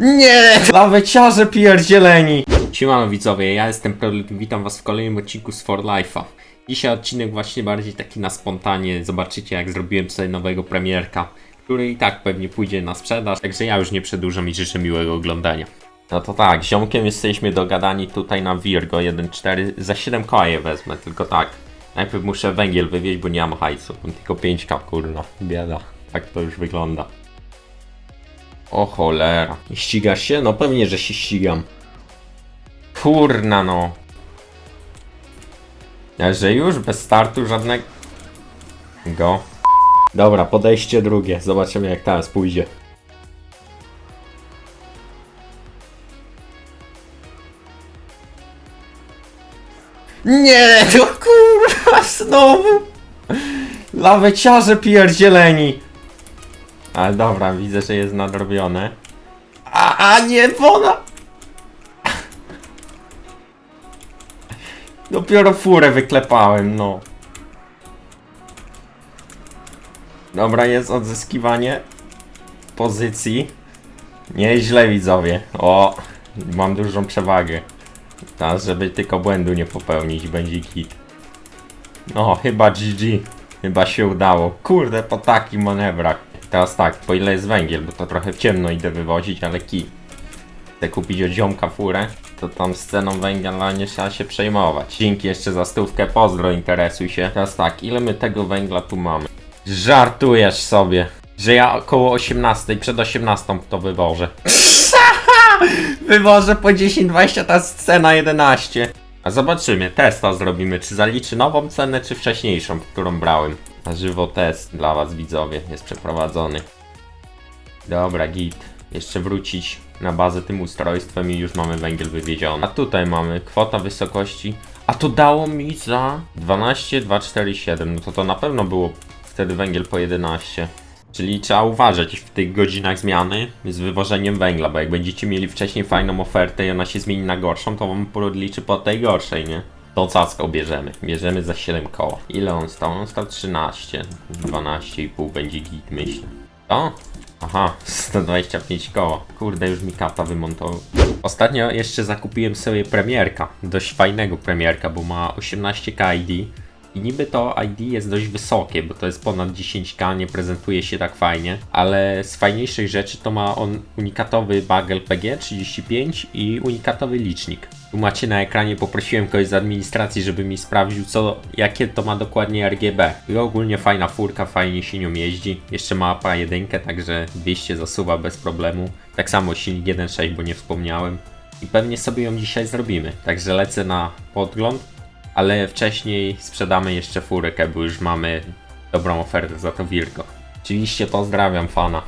Nie! Laweciarze pierdzieleni! Siemano widzowie, ja jestem Prolit, witam was w kolejnym odcinku z For Life'a. Dzisiaj odcinek właśnie bardziej taki na spontanie, zobaczycie jak zrobiłem sobie nowego premierka, który i tak pewnie pójdzie na sprzedaż, także ja już nie przedłużam i życzę miłego oglądania. No to tak, ziomkiem jesteśmy dogadani tutaj na Virgo 1.4, za 7 koła je wezmę, tylko tak. Najpierw muszę węgiel wywieźć, bo nie mam hajsu, mam tylko 5 kap, kurno, bieda. Tak to już wygląda. O cholera. Ścigasz się? No pewnie, że się ścigam. Kurna no. Że już bez startu żadnego. Go. Dobra, podejście drugie. Zobaczymy jak teraz pójdzie. Nie, to kurwa znowu. Laweciarze pierdzieleni. Ale dobra, widzę, że jest nadrobione. A, a nie, wona! Dopiero furę wyklepałem, no. Dobra, jest odzyskiwanie pozycji. Nieźle widzowie. O, mam dużą przewagę. Teraz, żeby tylko błędu nie popełnić, będzie kit. No, chyba GG. Chyba się udało. Kurde, po takich manewrach. Teraz tak, po ile jest węgiel, bo to trochę w ciemno idę wywozić, ale kij. Chcę kupić od ziomka furę, to tam z ceną węgla nie trzeba się przejmować. Dzięki jeszcze za stówkę, pozdro, interesuj się. Teraz tak, ile my tego węgla tu mamy? Żartujesz sobie, że ja około 18, przed 18 to wywożę. wywożę po 10-20, teraz cena 11. A zobaczymy, testa zrobimy, czy zaliczy nową cenę, czy wcześniejszą, którą brałem. Na żywo test dla was widzowie jest przeprowadzony. Dobra, git. Jeszcze wrócić na bazę tym ustrojstwem i już mamy węgiel wywieziony. A tutaj mamy kwota wysokości. A to dało mi za 12,247. No to to na pewno było wtedy węgiel po 11. Czyli trzeba uważać w tych godzinach zmiany z wywożeniem węgla, bo jak będziecie mieli wcześniej fajną ofertę i ona się zmieni na gorszą, to wam podliczy po tej gorszej, nie? To cacko bierzemy. Bierzemy za 7 koła. Ile on stał? On stał 13. 12,5 będzie git, myślę. To? Aha, 125 koła. Kurde, już mi kata wymontował. Ostatnio jeszcze zakupiłem sobie premierka. Dość fajnego premierka, bo ma 18k ID. I niby to ID jest dość wysokie, bo to jest ponad 10k, nie prezentuje się tak fajnie, ale z fajniejszych rzeczy to ma on unikatowy bug LPG 35 i unikatowy licznik. Tu macie na ekranie, poprosiłem kogoś z administracji, żeby mi sprawdził, co, jakie to ma dokładnie RGB. I ogólnie fajna furka, fajnie się nią jeździ. Jeszcze ma APA 1, także 200 zasuwa bez problemu. Tak samo silnik 1.6, bo nie wspomniałem. I pewnie sobie ją dzisiaj zrobimy. Także lecę na podgląd, ale wcześniej sprzedamy jeszcze furkę, bo już mamy dobrą ofertę za to Virgo. Oczywiście pozdrawiam fana.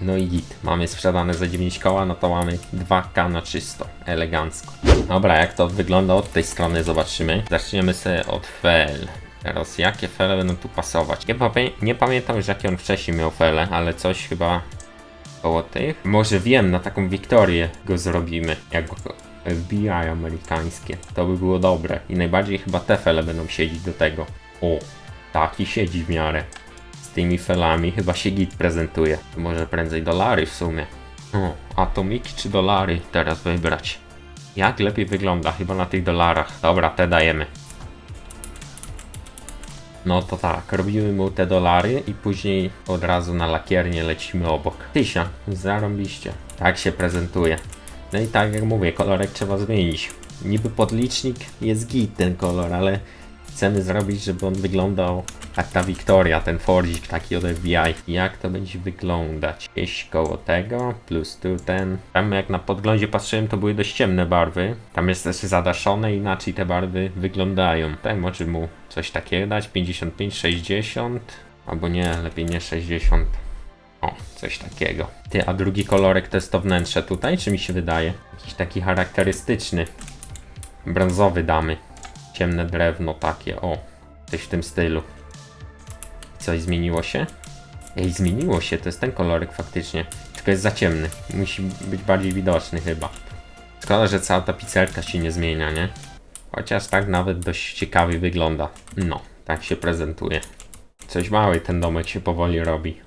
No i git, mamy sprzedane za 9 koła, no to mamy 2K na czysto, elegancko. Dobra, jak to wygląda od tej strony zobaczymy. Zaczniemy sobie od fel. Teraz jakie fele będą tu pasować? Nie, nie pamiętam już jakie on wcześniej miał fele, ale coś chyba koło tych. Może wiem, na taką Wiktorię go zrobimy, jak FBI amerykańskie. To by było dobre. I najbardziej chyba te fele będą siedzieć do tego. O, taki siedzi w miarę. Z tymi felami chyba się git prezentuje. Może prędzej dolary w sumie. O, atomiki czy dolary teraz wybrać. Jak lepiej wygląda? Chyba na tych dolarach. Dobra, te dajemy. No to tak, robimy mu te dolary i później od razu na lakiernię lecimy obok. Tysia, zarąbiście. Tak się prezentuje. No i tak jak mówię, kolorek trzeba zmienić. Niby podlicznik jest git ten kolor, ale chcemy zrobić, żeby on wyglądał jak ta Wiktoria, ten Fordzik taki od FBI. Jak to będzie wyglądać? Gdzieś koło tego, plus tu ten. Tam jak na podglądzie patrzyłem, to były dość ciemne barwy. Tam jest też zadaszone, inaczej te barwy wyglądają. Tutaj może mu coś takiego dać, 55, 60. Albo nie, lepiej nie 60. O, coś takiego. Ty, a drugi kolorek to jest to wnętrze tutaj, czy mi się wydaje? Jakiś taki charakterystyczny. Brązowy damy. Ciemne drewno takie, o. Coś w tym stylu. Coś zmieniło się? Ej, zmieniło się, to jest ten kolorek faktycznie. Tylko jest za ciemny. Musi być bardziej widoczny chyba. Szkoda, że cała ta pizzerka się nie zmienia, nie? Chociaż tak nawet dość ciekawie wygląda. No, tak się prezentuje. Coś mały ten domek się powoli robi.